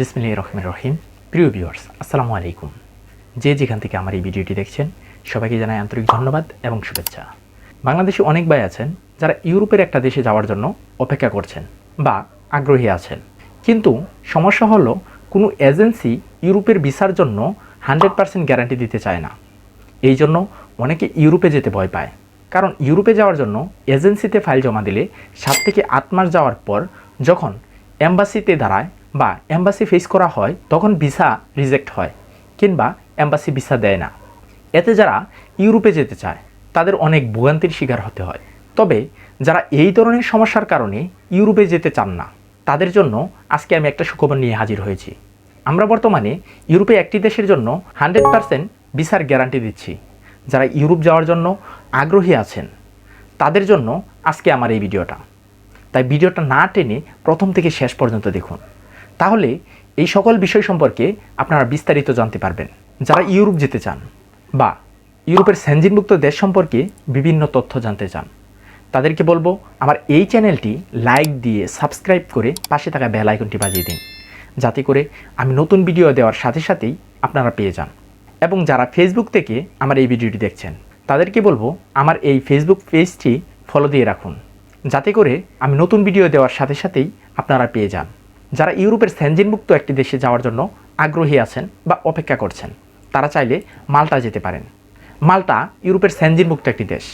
বিসমিল্লাহ রহমান রহিম প্রিয় ভিউয়ার্স, আসসালামু আলাইকুম। যে যেখান থেকে আমার এই ভিডিওটি দেখছেন, সবাইকে জানাই আন্তরিক ধন্যবাদ এবং শুভেচ্ছা। বাংলাদেশে অনেক ভাই আছেন যারা ইউরোপের একটা দেশে যাওয়ার জন্য অপেক্ষা করছেন বা আগ্রহী আছেন। কিন্তু সমস্যা হলো, কোনো এজেন্সি ইউরোপের ভিসার জন্য হান্ড্রেড পার্সেন্ট গ্যারান্টি দিতে চায় না। এই জন্য অনেকে ইউরোপে যেতে ভয় পায়। কারণ ইউরোপে যাওয়ার জন্য এজেন্সিতে ফাইল জমা দিলে সাত থেকে আট মাস যাওয়ার পর যখন এম্বাসিতে দাঁড়ায় বা এম্বাসি ফেস করা হয়, তখন ভিসা রিজেক্ট হয়, কিংবা এম্বাসি ভিসা দেয় না। এতে যারা ইউরোপে যেতে চায়, তাদের অনেক ভোগান্তির শিকার হতে হয়। তবে যারা এই ধরনের সমস্যার কারণে ইউরোপে যেতে চান না, তাদের জন্য আজকে আমি একটা সুখবর নিয়ে হাজির হয়েছি। আমরা বর্তমানে ইউরোপে একটি দেশের জন্য হান্ড্রেড পারসেন্ট ভিসার গ্যারান্টি দিচ্ছি। যারা ইউরোপ যাওয়ার জন্য আগ্রহী আছেন, তাদের জন্য আজকে আমার এই ভিডিওটা। তাই ভিডিওটা না টেনে প্রথম থেকে শেষ পর্যন্ত দেখুন। তাহলে এই সকল বিষয় সম্পর্কে আপনারা বিস্তারিত জানতে পারবেন। যারা ইউরোপ যেতে চান বা ইউরোপের সেঞ্জিনমুক্ত দেশ সম্পর্কে বিভিন্ন তথ্য জানতে চান, তাদেরকে বলব আমার এই চ্যানেলটি লাইক দিয়ে সাবস্ক্রাইব করে পাশে থাকা বেল আইকনটি বাজিয়ে দিন। যাতে করে আমি নতুন ভিডিও দেওয়ার সাথে সাথেই আপনারা পেয়ে যান। এবং যারা ফেসবুক থেকে আমার এই ভিডিওটি দেখছেন, তাদেরকে বলব আমার এই ফেসবুক পেজটি ফলো দিয়ে রাখুন। যাতে করে আমি নতুন ভিডিও দেওয়ার সাথে সাথেই আপনারা পেয়ে যান। যারা ইউরোপের স্যানজিনমুক্ত একটি দেশে যাওয়ার জন্য আগ্রহী আছেন বা অপেক্ষা করছেন, তারা চাইলে মাল্টা যেতে পারেন। মাল্টা ইউরোপের স্যানজিনমুক্ত একটি দেশ।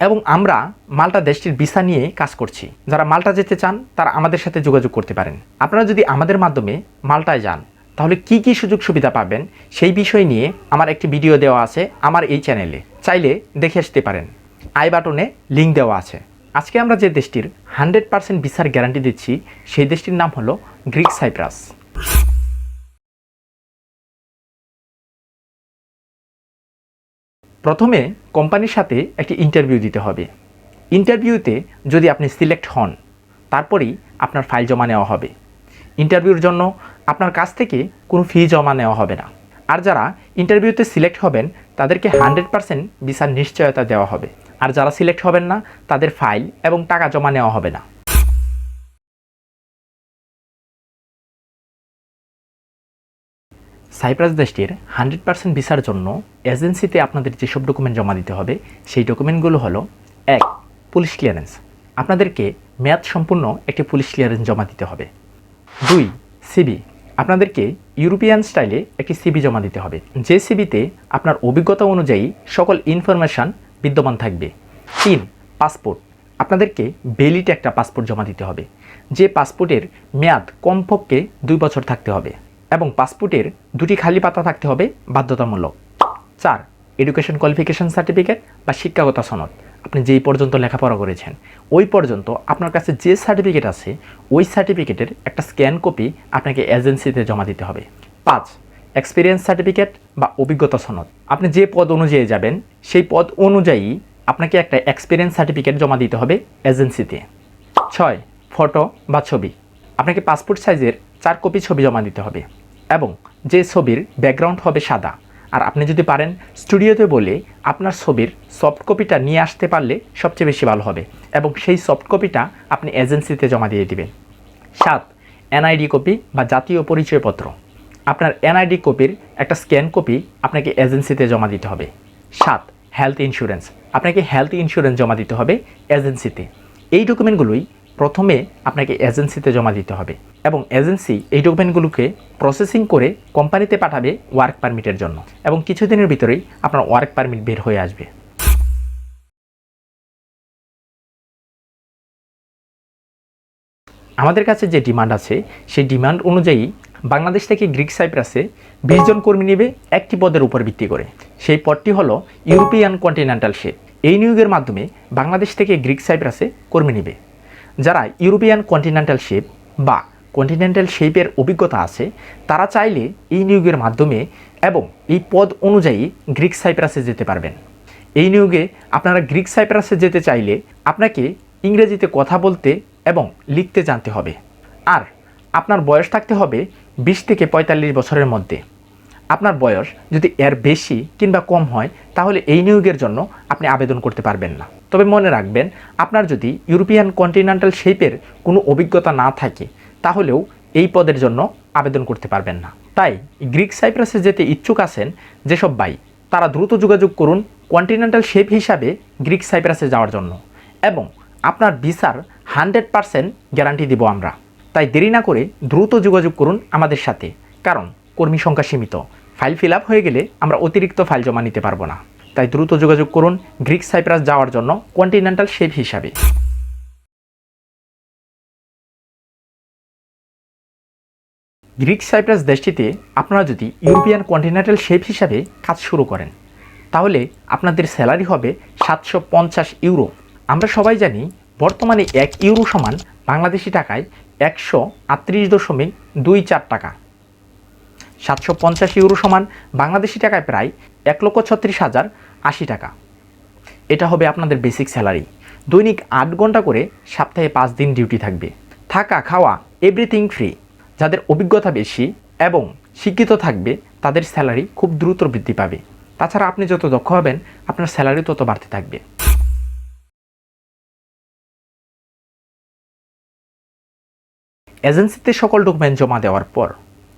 এবং আমরা মাল্টা দেশটির ভিসা নিয়ে কাজ করছি। যারা মাল্টা যেতে চান, তারা আমাদের সাথে যোগাযোগ করতে পারেন। আপনারা যদি আমাদের মাধ্যমে মাল্টায় যান, তাহলে কি কি সুযোগ সুবিধা পাবেন সেই বিষয় নিয়ে আমার একটি ভিডিও দেওয়া আছে আমার এই চ্যানেলে। চাইলে দেখে আসতে পারেন। আই বাটনে লিঙ্ক দেওয়া আছে। আজকে আমরা যে দেশটির হান্ড্রেড পার্সেন্ট ভিসার গ্যারান্টি দিচ্ছি, সেই দেশটির নাম হলো গ্রিক সাইপ্রাস। প্রথমে কোম্পানির সাথে একটি ইন্টারভিউ দিতে হবে। ইন্টারভিউতে যদি আপনি সিলেক্ট হন, তারপরেই আপনার ফাইল জমা নেওয়া হবে। ইন্টারভিউর জন্য আপনার কাছ থেকে কোনো ফি জমা নেওয়া হবে না। আর যারা ইন্টারভিউতে সিলেক্ট হবেন, তাদেরকে হান্ড্রেড পার্সেন্ট ভিসার নিশ্চয়তা দেওয়া হবে। আর যারা সিলেক্ট হবেন না, তাদের ফাইল এবং টাকা জমা নেওয়া হবে না। সাইপ্রাস দেশটির হান্ড্রেড পার্সেন্ট ভিসার জন্য এজেন্সিতে আপনাদের যেসব ডকুমেন্ট জমা দিতে হবে, সেই ডকুমেন্টগুলো হলো, এক, পুলিশ ক্লিয়ারেন্স। আপনাদেরকে মেয়াদ সম্পূর্ণ একটি পুলিশ ক্লিয়ারেন্স জমা দিতে হবে। দুই, সিবি। আপনাদেরকে ইউরোপিয়ান স্টাইলে একটি সিবি জমা দিতে হবে। যে সিবিতে আপনার অভিজ্ঞতা অনুযায়ী সকল ইনফরমেশান বিদ্যমান থাকবে। তিন, পাসপোর্ট। আপনাদেরকে বেলিটে একটা পাসপোর্ট জমা দিতে হবে। যে পাসপোর্টের মেয়াদ কমপক্ষে দুই বছর থাকতে হবে এবং পাসপোর্টের দুটি খালি পাতা থাকতে হবে বাধ্যতামূলক। চার এডুকেশন কোয়ালিফিকেশন সার্টিফিকেট বা শিক্ষাগত সনদ। আপনি যেই পর্যন্ত লেখাপড়া করেছেন, ওই পর্যন্ত আপনার কাছে যে সার্টিফিকেট আছে, ওই সার্টিফিকেটের একটা স্ক্যান কপি আপনাকে এজেন্সিতে জমা দিতে হবে। পাঁচ এক্সপিরিয়েন্স সার্টিফিকেট বা অভিজ্ঞতা সনদ। আপনি যে পদ অনুযায়ী যাবেন, সেই পদ অনুযায়ী আপনাকে একটা এক্সপিরিয়েন্স সার্টিফিকেট জমা দিতে হবে এজেন্সিতে ছয় ফটো বা ছবি। আপনাকে পাসপোর্ট সাইজের চার কপি ছবি জমা দিতে হবে এবং যে ছবির ব্যাকগ্রাউন্ড হবে সাদা। আর আপনি যদি পারেন স্টুডিওতে বলে আপনার ছবির সফট কপিটা নিয়ে আসতে পারলে সবচেয়ে বেশি ভালো হবে এবং সেই সফট কপিটা আপনি এজেন্সিতে জমা দিয়ে দিবেন। সাত এনআইডি কপি বা জাতীয় পরিচয়পত্র। আপনার এনআইডি কপির একটা স্ক্যান কপি আপনাকে এজেন্সিতে জমা দিতে হবে। সাত হেলথ ইন্স্যুরেন্স আপনাকে হেলথ ইন্স্যুরেন্স জমা দিতে হবে এজেন্সিতে এই ডকুমেন্টগুলোই প্রথমে আপনাকে এজেন্সিতে জমা দিতে হবে এবং এজেন্সি এই ডকুমেন্টগুলোকে প্রসেসিং করে কোম্পানিতে পাঠাবে ওয়ার্ক পারমিটের জন্য এবং কিছুদিনের ভিতরেই আপনার ওয়ার্ক পারমিট বের হয়ে আসবে। আমাদের কাছে যে ডিমান্ড আছে, সেই ডিমান্ড অনুযায়ী বাংলাদেশ থেকে গ্রিক সাইপ্রাসে বিশ জন কর্মী নেবে একটি পদের উপর ভিত্তি করে। সেই পদটি হলো ইউরোপিয়ান কন্টিনেন্টাল শেপ। এই নিয়োগের মাধ্যমে বাংলাদেশ থেকে গ্রিক সাইপ্রাসে কর্মী নেবে। যারা ইউরোপিয়ান কন্টিনেন্টাল শেপ বা কন্টিনেন্টাল শেপের অভিজ্ঞতা আছে, তারা চাইলে এই নিয়োগের মাধ্যমে এবং এই পদ অনুযায়ী গ্রিক সাইপ্রাসে যেতে পারবেন। এই নিয়োগে আপনারা গ্রিক সাইপ্রাসে যেতে চাইলে আপনাকে ইংরেজিতে কথা বলতে এবং লিখতে জানতে হবে। আর আপনার বয়স থাকতে হবে বিশ থেকে পঁয়তাল্লিশ বছরের মধ্যে। আপনার বয়স যদি এর বেশি কিংবা কম হয়, তাহলে এই নিয়োগের জন্য আপনি আবেদন করতে পারবেন না। তবে মনে রাখবেন, আপনার যদি ইউরোপিয়ান কন্টিনেন্টাল শেপের কোনো অভিজ্ঞতা না থাকে, তাহলেও এই পদের জন্য আবেদন করতে পারবেন না। তাই গ্রিক সাইপ্রাসে যেতে ইচ্ছুক আছেন যেসব ভাই, তারা দ্রুত যোগাযোগ করুন কন্টিনেন্টাল শেপ হিসাবে গ্রিক সাইপ্রাসে যাওয়ার জন্য এবং আপনার ভিসার হান্ড্রেড পারসেন্ট গ্যারান্টি দিব আমরা। তাই দেরি না করে দ্রুত যোগাযোগ করুন আমাদের সাথে। কারণ কর্মী সংখ্যা সীমিত। ফাইল ফিল আপ হয়ে গেলে আমরা অতিরিক্ত ফাইল জমা নিতে পারব না। তাই দ্রুত যোগাযোগ করুন গ্রিক সাইপ্রাস যাওয়ার জন্য কন্টিনেন্টাল শেপ হিসাবে। গ্রিক সাইপ্রাস দেশটিতে আপনারা যদি ইউরোপিয়ান কন্টিনেন্টাল শেপ হিসাবে কাজ শুরু করেন, তাহলে আপনাদের স্যালারি হবে সাতশো পঞ্চাশ ইউরো। আমরা সবাই জানি বর্তমানে এক ইউরো সমান বাংলাদেশি টাকায় একশো আটত্রিশ দশমিক দুই চার টাকা। সাতশো পঞ্চাশ ইউরো সমান বাংলাদেশি টাকায় প্রায় এক লক্ষ ছত্রিশ হাজার আশি টাকা। এটা হবে আপনাদের বেসিক স্যালারি দৈনিক আট ঘণ্টা করে সপ্তাহে পাঁচ দিন ডিউটি থাকবে। থাকা, খাওয়া এভরিথিং ফ্রি যাদের অভিজ্ঞতা বেশি এবং শিক্ষিত থাকবে, তাদের স্যালারি খুব দ্রুত বৃদ্ধি পাবে। তাছাড়া আপনি যত দক্ষ হবেন, আপনার স্যালারি তত বাড়তে থাকবে। এজেন্সিতে সকল ডকুমেন্ট জমা দেওয়ার পর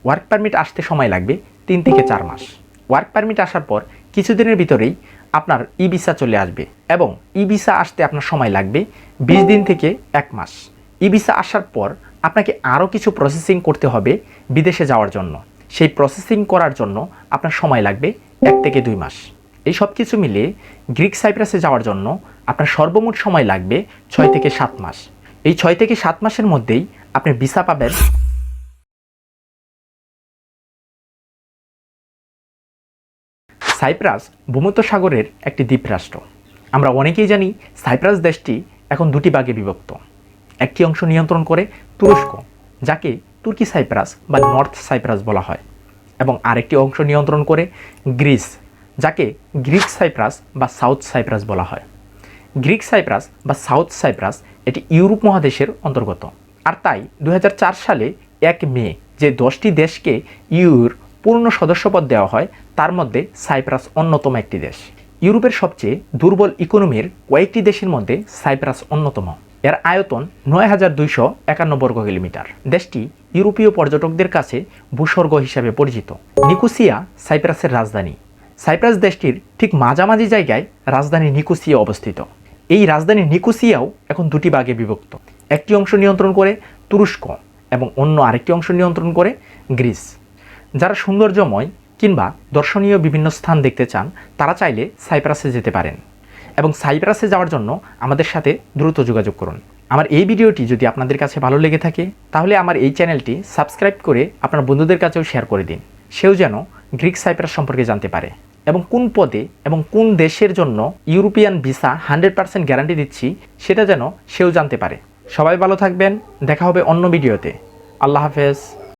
ওয়ার্ক পারমিট আসতে সময় লাগবে তিন থেকে চার মাস। ওয়ার্ক পারমিট আসার পর কিছুদিনের ভিতরেই আপনার ই ভিসা চলে আসবে এবং ই ভিসা আসতে আপনার সময় লাগবে বিশ দিন থেকে এক মাস। ই ভিসা আসার পর আপনাকে আরও কিছু প্রসেসিং করতে হবে বিদেশে যাওয়ার জন্য। সেই প্রসেসিং করার জন্য আপনার সময় লাগবে এক থেকে দুই মাস। এই সব কিছু মিলিয়ে গ্রিক সাইপ্রাসে যাওয়ার জন্য আপনার সর্বমোট সময় লাগবে ছয় থেকে সাত মাস। এই ছয় থেকে সাত মাসের মধ্যেই আপনি ভিসা পাবেন। সাইপ্রাস ভূমধ্যসাগরের একটি দ্বীপরাষ্ট্র। আমরা অনেকেই জানি সাইপ্রাস দেশটি এখন দুটি ভাগে বিভক্ত। একটি অংশ নিয়ন্ত্রণ করে তুরস্ক, যাকে তুর্কি সাইপ্রাস বা নর্থ সাইপ্রাস বলা হয়, এবং আরেকটি অংশ নিয়ন্ত্রণ করে গ্রিস, যাকে গ্রিক সাইপ্রাস বা সাউথ সাইপ্রাস বলা হয়। গ্রিক সাইপ্রাস বা সাউথ সাইপ্রাস এটি ইউরোপ মহাদেশের অন্তর্গত। আর তাই দু হাজার চার সালে এক মে যে দশটি দেশকে ইউর পূর্ণ সদস্যপদ দেওয়া হয়, তার মধ্যে সাইপ্রাস অন্যতম একটি দেশ। ইউরোপের সবচেয়ে দুর্বল ইকোনমির কয়েকটি দেশের মধ্যে সাইপ্রাস অন্যতম। এর আয়তন নয় হাজার দুইশো একান্ন বর্গ কিলোমিটার। দেশটি ইউরোপীয় পর্যটকদের কাছে ভূস্বর্গ হিসাবে পরিচিত। নিকোসিয়া সাইপ্রাসের রাজধানী। সাইপ্রাস দেশটির ঠিক মাঝামাঝি জায়গায় রাজধানী নিকোসিয়া অবস্থিত। এই রাজধানী নিকোসিয়াও এখন দুটি ভাগে বিভক্ত। একটি অংশ নিয়ন্ত্রণ করে তুরস্ক এবং অন্য আরেকটি অংশ নিয়ন্ত্রণ করে গ্রিস। যারা সৌন্দর্যময় কিংবা দর্শনীয় বিভিন্ন স্থান দেখতে চান, তারা চাইলে সাইপ্রাসে যেতে পারেন এবং সাইপ্রাসে যাওয়ার জন্য আমাদের সাথে দ্রুত যোগাযোগ করুন। আমার এই ভিডিওটি যদি আপনাদের কাছে ভালো লেগে থাকে, তাহলে আমার এই চ্যানেলটি সাবস্ক্রাইব করে আপনার বন্ধুদের কাছেও শেয়ার করে দিন। সেও যেন গ্রিক সাইপ্রাস সম্পর্কে জানতে পারে। এবং কোন পদে এবং কোন দেশের জন্য European visa hundred percent guarantee দিচ্ছি, সেটা যেন সেও জানতে পারে। সবাই ভালো থাকবেন দেখা হবে অন্য ভিডিওতে। আল্লাহ হাফেজ।